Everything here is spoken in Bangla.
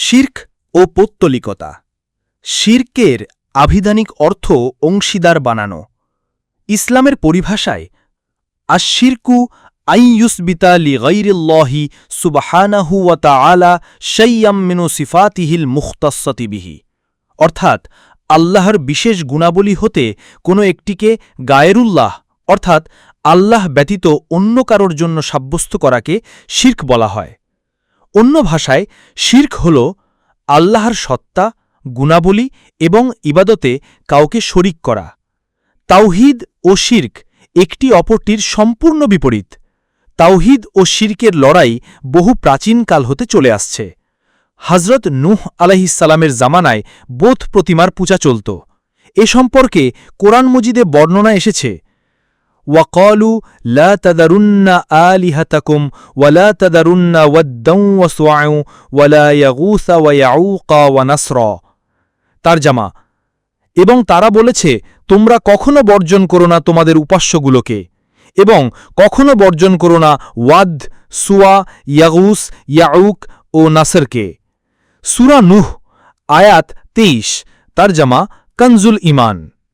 শির্ক ও পৌত্তলিকতা। শির্কের আভিধানিক অর্থ অংশীদার বানানো। ইসলামের পরিভাষায় আশিরকু আইয়ুসবিতা লি গৈরিল্লাহি সুবহানাহু ওয়া তাআলা শাইয়াম মিনু সিফাতিহিল মুখতাসসাতি অর্থাৎ, আল্লাহর বিশেষ গুণাবলী হতে কোনো একটিকে গায়েরুল্লাহ, অর্থাৎ আল্লাহ ব্যতীত অন্য কারোর জন্য সাব্যস্ত করাকে শির্ক বলা হয়। অন্য ভাষায় শির্ক হল আল্লাহর সত্তা, গুণাবলী এবং ইবাদতে কাউকে শরিক করা। তাওহিদ ও শির্ক একটি অপরটির সম্পূর্ণ বিপরীত। তাওহিদ ও শির্কের লড়াই বহু প্রাচীনকাল হতে চলে আসছে। হজরত নূহ আলাহিসাল্লামের জামানায় বোধ প্রতিমার পূজা চলত। এ সম্পর্কে কোরআন মজিদে বর্ণনা এসেছে লা তাদারুন্না আলিহাতাকুম ওয়ালা তাদারুন্না ওয়াদ্দাউ ওয়াসওয়াউ ওয়ালা ইয়াগুসা ওয়া ইয়াউকা ওয়া নাসরা এবং তারা বলেছে, তোমরা কখনো বর্জন করো না তোমাদের উপাস্যগুলোকে, এবং কখনো বর্জন করো না ওয়াদ, সুয়া, ইয়াগুস, ইয়াউক ও নাসরকে। সুরা নুহ, আয়াত তেইশ, তার জামা কনজুল ইমান।